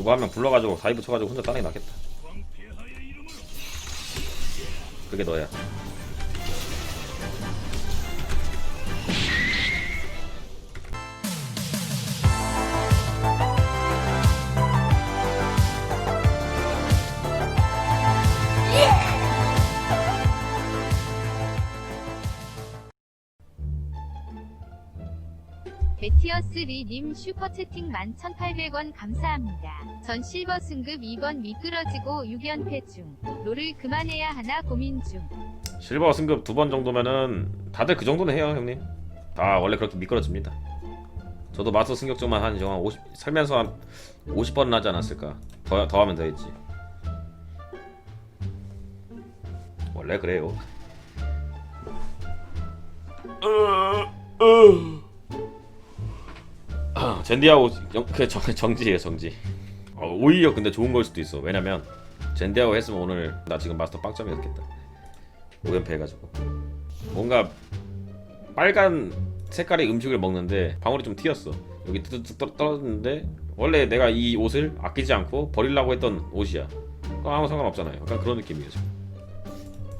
누구 한명 불러가지고 다이브 쳐가지고 혼자 따는 게 낫겠다. 그게 너야 베티어스 리님 슈퍼채팅 11,800원 감사합니다. 전 실버 승급 2번 미끄러지고 6연패 중. 롤을 그만해야 하나 고민 중. 실버 승급 두 번 정도면은 다들 그 정도는 해요 형님 다 원래 그렇게 미끄러집니다 저도 마스터 승격전만 한 영화 50 살면서 한 50번은 하지 않았을까 더, 더 하면 더 했지 원래 그래요 아, 젠디하고 정, 그 정, 정지예요 정지. 어, 오히려 근데 좋은 걸 수도 있어. 왜냐면 젠디하고 했으면 오늘 나 지금 마스터 빵점이었겠다. 5연패 해가지고. 뭔가 빨간 색깔의 음식을 먹는데 방울이 좀 튀었어. 여기 뚝뚝 떨- 떨어졌는데 원래 내가 이 옷을 아끼지 않고 버리려고 했던 옷이야. 아무 상관없잖아요. 약간 그런 느낌이에요 지금.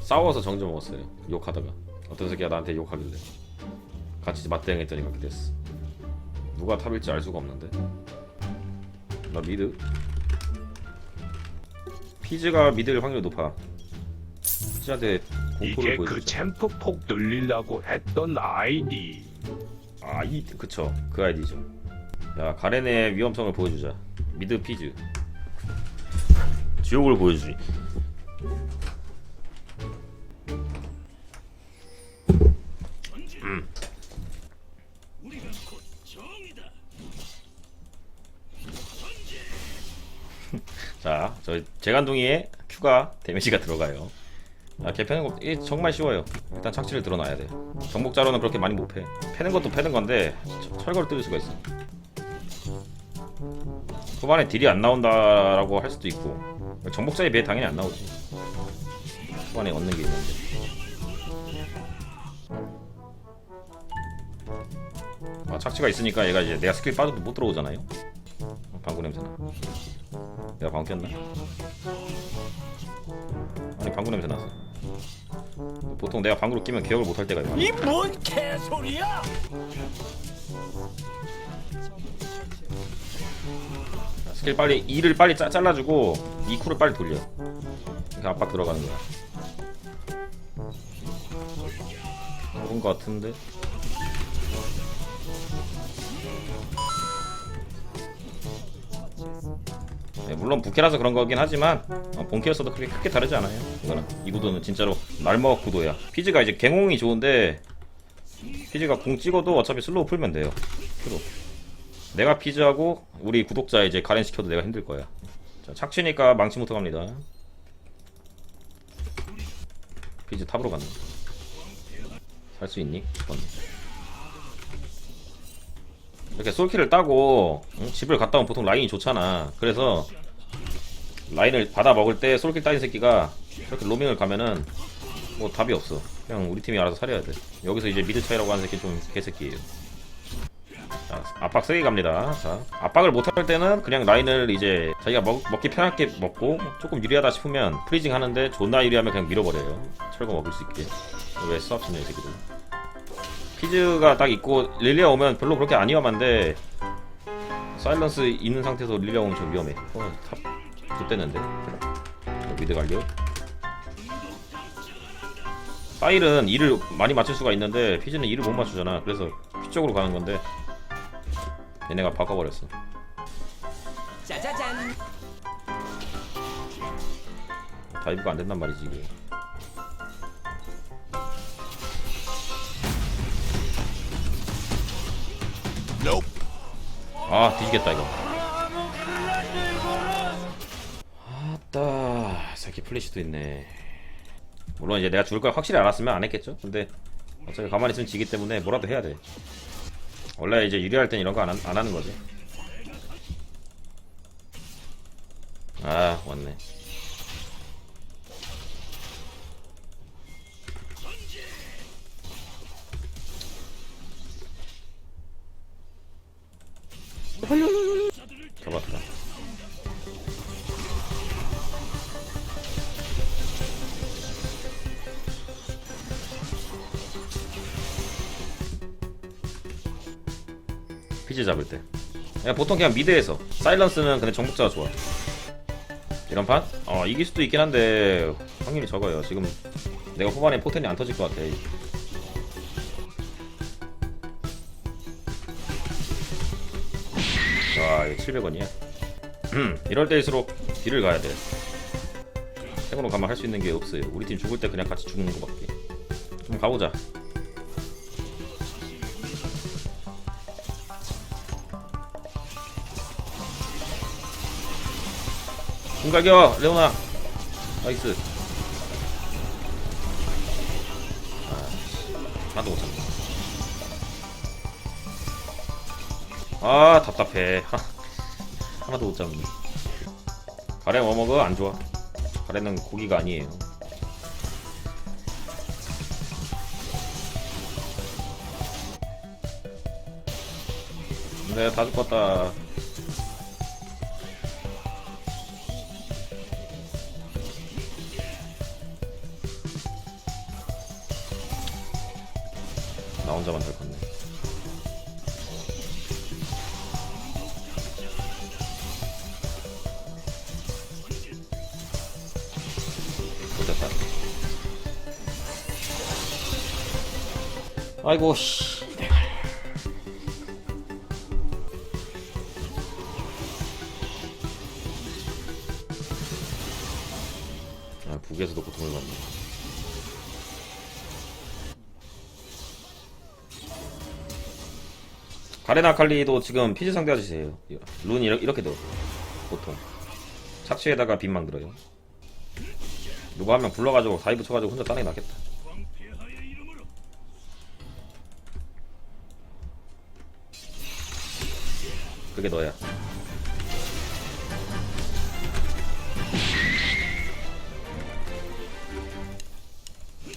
싸워서 정지 먹었어요 욕하다가. 어떤 새끼가 나한테 욕하길래. 같이 맞대응했더니 그렇게 됐어 누가 탑일지 알 수가 없는데 나 미드 피즈가 미드일 확률이 높아 피즈한테 공포를 이게 그 보여주자 챔프 폭 늘리려고 했던 아이디. 아, 이 그쵸. 그 아이디죠. 야, 가렌의 위험성을 보여주자. 미드 피즈. 지옥을 보여주지. 저 재간둥이에 큐가 데미지가 들어가요. 아, 걔 패는 거 정말 쉬워요. 일단 착취를 들어놔야 돼. 정복자로는 그렇게 많이 못 패. 패는 것도 패는 건데 철- 철거를 뚫을 수가 있어. 후반에 딜이 안 나온다라고 할 수도 있고 정복자에 비해 당연히 안 나오지. 후반에 얻는 게 있는데. 아, 착취가 있으니까 얘가 이제 내가 스킬 빠져도 못 들어오잖아요. 어, 방구 냄새나. 내가 방구 꼈나? 아니 방구 냄새 났어. 보통 내가 방구를 끼면 기억을 못할 때가 있어. 이 뭔 개소리야! 스킬 빨리 2를 빨리 짜, 잘라주고 2쿨을 빨리 돌려 이렇게 압박 들어가는 거야 그런 거 같은데 네, 물론 부캐라서 그런 거긴 하지만 어, 본캐였어도 그렇게 크게 다르지 않아요 이거는 이 구도는 진짜로 날먹 구도야 피즈가 이제 갱홍이 좋은데 피즈가 공 찍어도 어차피 슬로우 풀면 돼요 큐로 내가 피즈하고 우리 구독자 이제 가렌 시켜도 내가 힘들 거야. 자, 착취니까 망치 못터 갑니다. 피즈 탑으로 갔네. 살 수 있니? 죽었네. 이렇게 솔킬을 따고 응? 집을 갔다 오면 보통 라인이 좋잖아. 그래서 라인을 받아 먹을 때 솔킬 따인 새끼가 이렇게 로밍을 가면은 뭐 답이 없어. 그냥 우리 팀이 알아서 살려야 돼. 여기서 이제 미드 차이라고 하는 새끼 좀 개새끼예요. 자, 압박 세게 갑니다. 자, 압박을 못할 때는 그냥 라인을 이제 자기가 먹, 먹기 편하게 먹고 조금 유리하다 싶으면 프리징 하는데 존나 유리하면 그냥 밀어버려요. 철거 먹을 수 있게. 왜 수압 치냐, 이 새끼들. 피즈가 딱 있고 릴리아 오면 별로 그렇게 안 위험한데 사일런스 있는 상태에서 릴리아 오면 좀 위험해. 어, 탑 좋댔는데. 미드 갈려. 사일은 일을 많이 맞출 수가 있는데 피즈는 일을 못 맞추잖아. 그래서 피 쪽으로 가는 건데 얘네가 바꿔버렸어. 짜자잔! 다이브가 안 된단 말이지 이게. 아 뒤지겠다 이거. 아따 새끼 플래시도 있네. 물론 이제 내가 죽을 걸 확실히 알았으면 안 했겠죠. 근데 어차피 가만히 있으면 지기 때문에 뭐라도 해야 돼. 원래 이제 유리할 땐 이런 거 안 안 하는 거지. 아 왔네. 잡았 피지 잡을 때. 그냥 보통 그냥 미드에서. 사일런스는 근데 정복자가 좋아 이런 판? 어 이길 수도 있긴 한데 확률이 적어요. 지금 내가 후반에 포텐이 안 터질 것 같아. 와 이거 700원이야. 음 이럴 때일수록 딜을 가야 돼. 생으로 가면 할 수 있는 게 없어요. 우리 팀 죽을 때 그냥 같이 죽는 거밖에. 좀 가보자 공갈겨 레오나. 나이스. 아 하나도 못 잡네. 아 답답해. 하, 하나도 못 잡네. 뭐 먹어? 안 좋아. 가래는 고기가 아니에요. 네, 다 죽었다. 혼자만 될 건네. 못했다. 아이고 씨. 가레나 칼리도 지금 피지 상대 아저씨예요. 룬 이렇게, 돼. 보통. 착취에다가 빈 만들어요. 누구 한 명 불러가지고 사이 붙여가지고 혼자 따내 놨겠다. 그게 너야.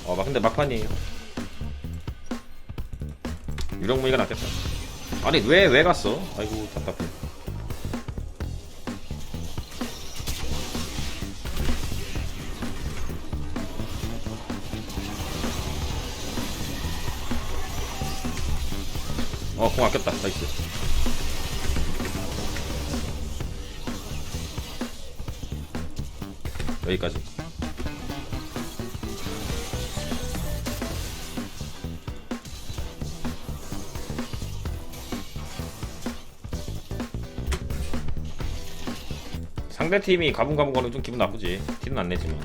어, 막 근데 막판이에요. 유령무늬가 낫겠다. 아니 왜 왜 갔어? 아이고 답답해. 상대 팀이 가분가분 거는 좀 기분 나쁘지. 티는 안 내지만.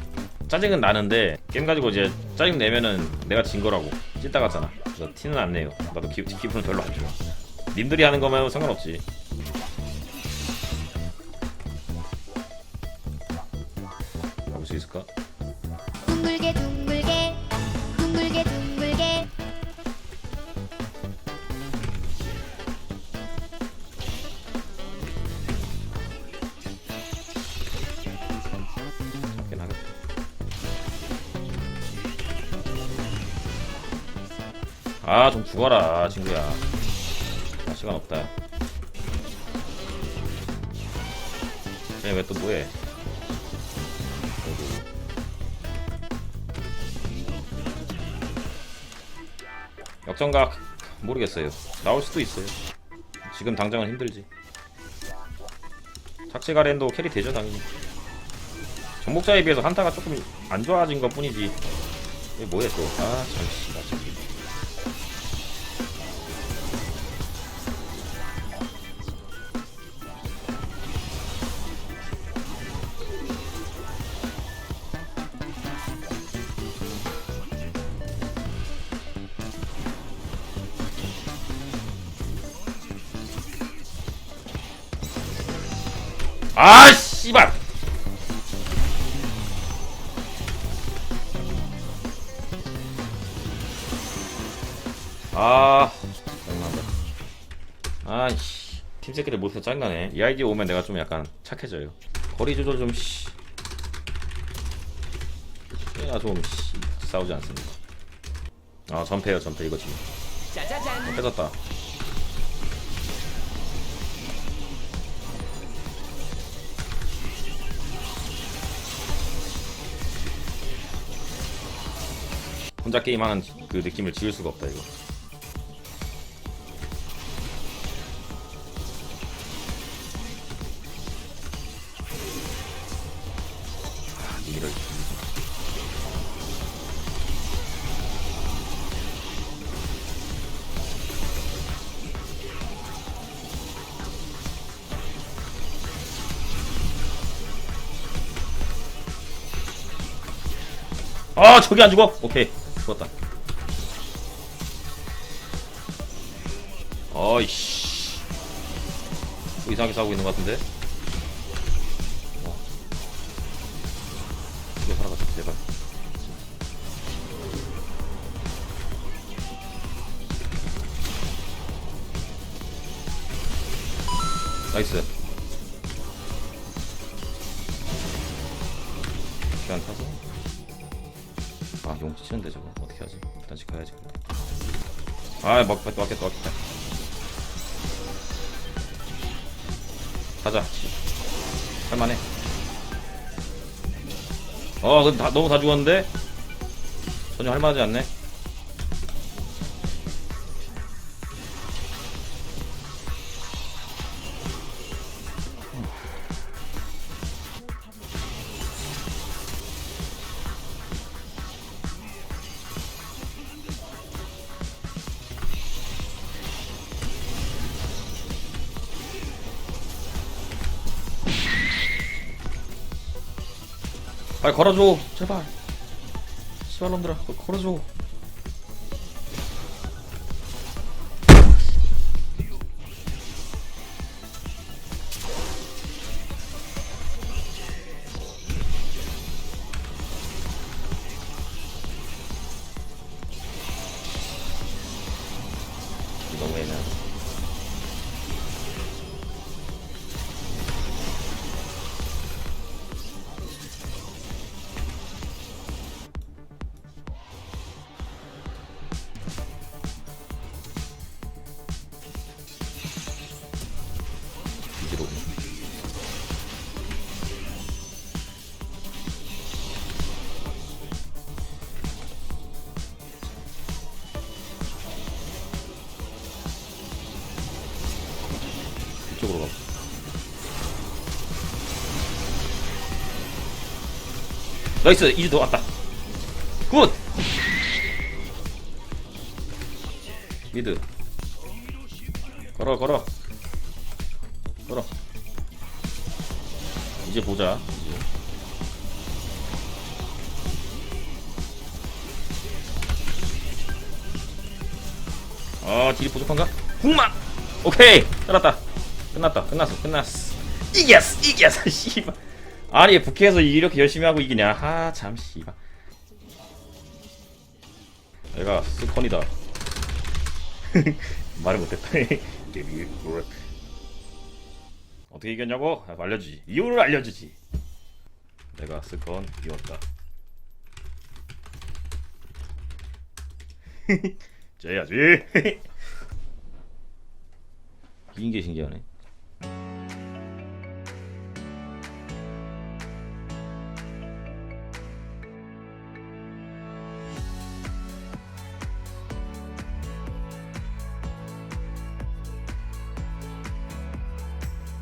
짜증은 나는데 게임 가지고 이제 짜증 내면은 내가 진 거라고 찢다 갔잖아. 그래서 티는 안 내요. 나도 기, 기분은 별로 안 좋아. 님들이 하는 거면 상관없지. 잡을 수 있을까? 둥글게 둥글게 둥글게 둥글게 아, 좀 죽어라, 친구야. 아, 시간 없다. 쟤 왜 또 뭐해? 역전각 모르겠어요. 나올 수도 있어요. 지금 당장은 힘들지. 착취가랜도 캐리 되죠 당연히. 정복자에 비해서 한타가 조금 안 좋아진 것 뿐이지. 이게 뭐야 또? 아 잠시 아 씨발! 아 짜증난다 아이씨. 팀 새끼들 못해서 짜증나네. 이 아이디 오면 내가 좀 약간 착해져요. 거리 조절 좀 씨. 꽤나 좀 씨, 싸우지 않습니다 아 전패요 전패. 이거 지금. 어, 뺏었다 혼자 게임하는 그 느낌을 지울 수가 없다 이거. 아, 아 저기 안 죽어? 오케이. 죽었다. 어이씨. 또 이상하게 싸우고 있는 것 같은데? 어. 이거 살아가자 제발. 나이스. 시간 타서 아 용치 치는데 저거 어떻게 하지? 일단 집 가야지 아 막, 맞겠다 맞겠다 맞겠다. 가자. 할만해. 어 근데 다, 너무 다 죽었는데? 전혀 할만하지 않네 빨리 걸어줘. 제발. 씨발놈들아 거- 걸어줘 이쪽으로 가. 나이스 이제 너 왔다. 굿. 미드. 걸어 걸어 걸어. 이제 보자. 이제. 아 딜이 부족한가? 훅만. 오케이 끝났다. 끝났다. 끝났어. 끝났어. 이겼어. 이겼어. 씨발. 아니 북해에서 이렇게 열심히 하고 이기냐? 하참 씨발. 내가 스컨이다. 말을 못했다. 어떻게 이겼냐고? 아, 알려주지. 이유를 알려주지. 내가 스컨 이었다. 져야지. 이긴 게 신기하네.